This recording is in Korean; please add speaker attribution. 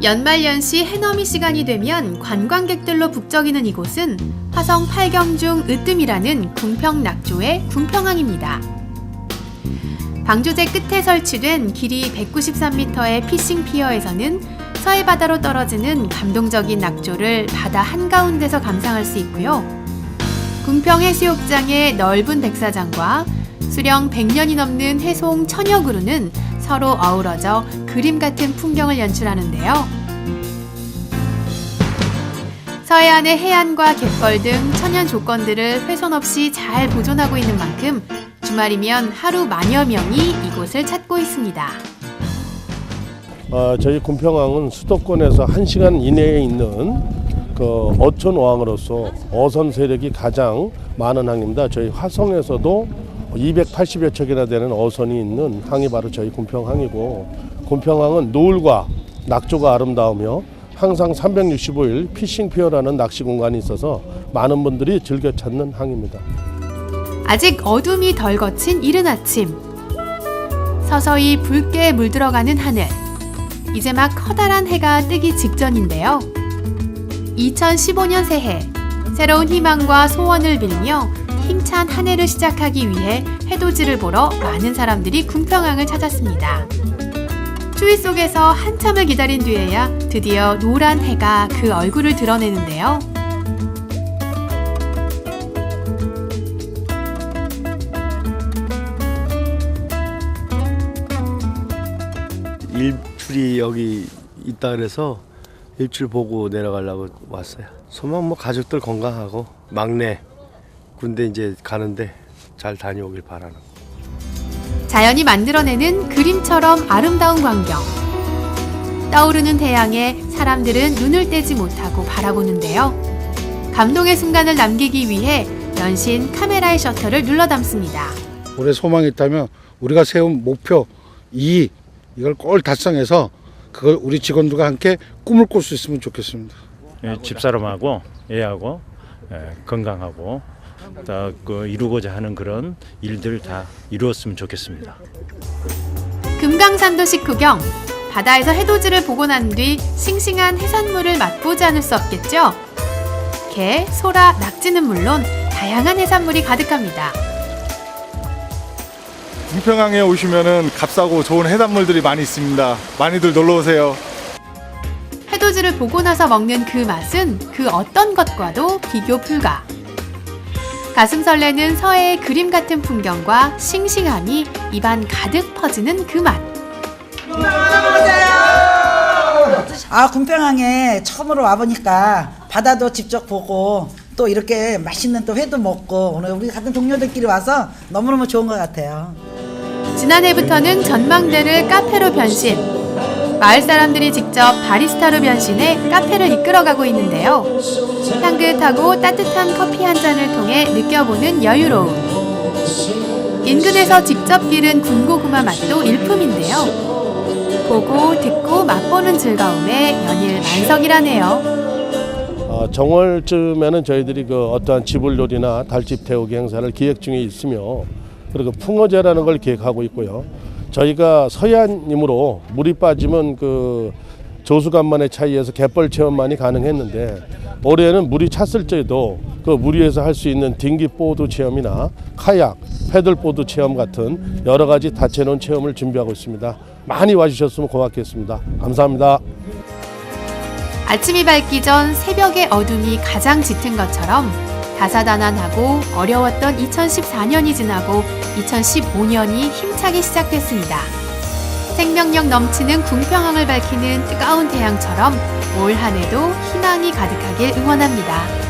Speaker 1: 연말연시 해넘이 시간이 되면 관광객들로 북적이는 이곳은 화성 8경 중 으뜸이라는 궁평 낙조의 궁평항입니다. 방조제 끝에 설치된 길이 193m의 피싱 피어에서는 서해 바다로 떨어지는 감동적인 낙조를 바다 한가운데서 감상할 수 있고요. 궁평 해수욕장의 넓은 백사장과 수령 100년이 넘는 해송 천여 그루는 서로 어우러져 그림 같은 풍경을 연출하는데요. 서해안의 해안과 갯벌 등 천연 조건들을 훼손 없이 잘 보존하고 있는 만큼 주말이면 하루 만여 명이 이곳을 찾고 있습니다.
Speaker 2: 어, 저희 군평항은 수도권에서 1시간 이내에 있는 그 어촌 어항으로서 어선 세력이 가장 많은 항입니다. 저희 화성에서도 280여 척이나 되는 어선이 있는 항이 바로 저희 군평항이고 군평항은 노을과 낙조가 아름다우며 항상 365일 피싱 피어라는 낚시 공간이 있어서 많은 분들이 즐겨 찾는 항입니다.
Speaker 1: 아직 어둠이 덜 거친 이른 아침. 서서히 붉게 물들어가는 하늘. 이제 막 커다란 해가 뜨기 직전인데요. 2015년 새해. 새로운 희망과 소원을 빌며 힘찬 한 해를 시작하기 위해 해돋이를 보러 많은 사람들이 궁평항을 찾았습니다. 추위 속에서 한참을 기다린 뒤에야 드디어 노란 해가 그 얼굴을 드러내는데요.
Speaker 3: 일출이 여기 있다 그래서 일출 보고 내려가려고 왔어요. 소망 뭐 가족들 건강하고 막내 군대 이제 가는데 잘 다녀오길 바라는.
Speaker 1: 자연이 만들어내는 그림처럼 아름다운 광경. 떠오르는 태양에 사람들은 눈을 떼지 못하고 바라보는데요. 감동의 순간을 남기기 위해 연신 카메라의 셔터를 눌러 담습니다.
Speaker 4: 올해 소망이 있다면 우리가 세운 목표 2 이걸 꼭 달성해서 그걸 우리 직원들과 함께 꿈을 꿀 수 있으면 좋겠습니다.
Speaker 5: 예, 집사람하고 애하고 예, 건강하고 다그 이루고자 하는 그런 일들 다 이루었으면 좋겠습니다.
Speaker 1: 금강산도 식후경. 바다에서 해돋이를 보고 난 뒤 싱싱한 해산물을 맛보지 않을 수 없겠죠? 게, 소라, 낙지는 물론 다양한 해산물이 가득합니다.
Speaker 6: 궁평항에 오시면은 값싸고 좋은 해산물들이 많이 있습니다. 많이들 놀러 오세요.
Speaker 1: 해돋이를 보고 나서 먹는 그 맛은 그 어떤 것과도 비교 불가. 가슴 설레는 서해의 그림 같은 풍경과 싱싱함이 입안 가득 퍼지는 그 맛.
Speaker 7: 아 군평항에 처음으로 와보니까 바다도 직접 보고 또 이렇게 맛있는 또 회도 먹고 오늘 우리 같은 동료들끼리 와서 너무너무 좋은 것 같아요.
Speaker 1: 지난해부터는 전망대를 카페로 변신. 마을 사람들이 직접 바리스타로 변신해 카페를 이끌어가고 있는데요. 향긋하고 따뜻한 커피 한 잔을 통해 느껴보는 여유로움. 인근에서 직접 기른 군고구마 맛도 일품인데요. 보고 듣고 맛보는 즐거움에 연일 만석이라네요.
Speaker 2: 어, 정월쯤에는 저희들이 그 어떠한 지불놀이나 달집 태우기 행사를 기획 중에 있으며 그리고 풍어제라는 걸 기획하고 있고요. 저희가 서해안이므로 물이 빠지면 그 조수간만의 차이에서 갯벌 체험만이 가능했는데 올해는 물이 찼을 때도 그물 위에서 할 수 있는 딩기 보드 체험이나 카약, 패들 보드 체험 같은 여러 가지 다채로운 체험을 준비하고 있습니다. 많이 와주셨으면 고맙겠습니다. 감사합니다.
Speaker 1: 아침이 밝기 전 새벽의 어둠이 가장 짙은 것처럼 다사다난하고 어려웠던 2014년이 지나고 2015년이 힘차게 시작됐습니다. 생명력 넘치는 궁평항을 밝히는 뜨거운 태양처럼 올 한해도 희망이 가득하길 응원합니다.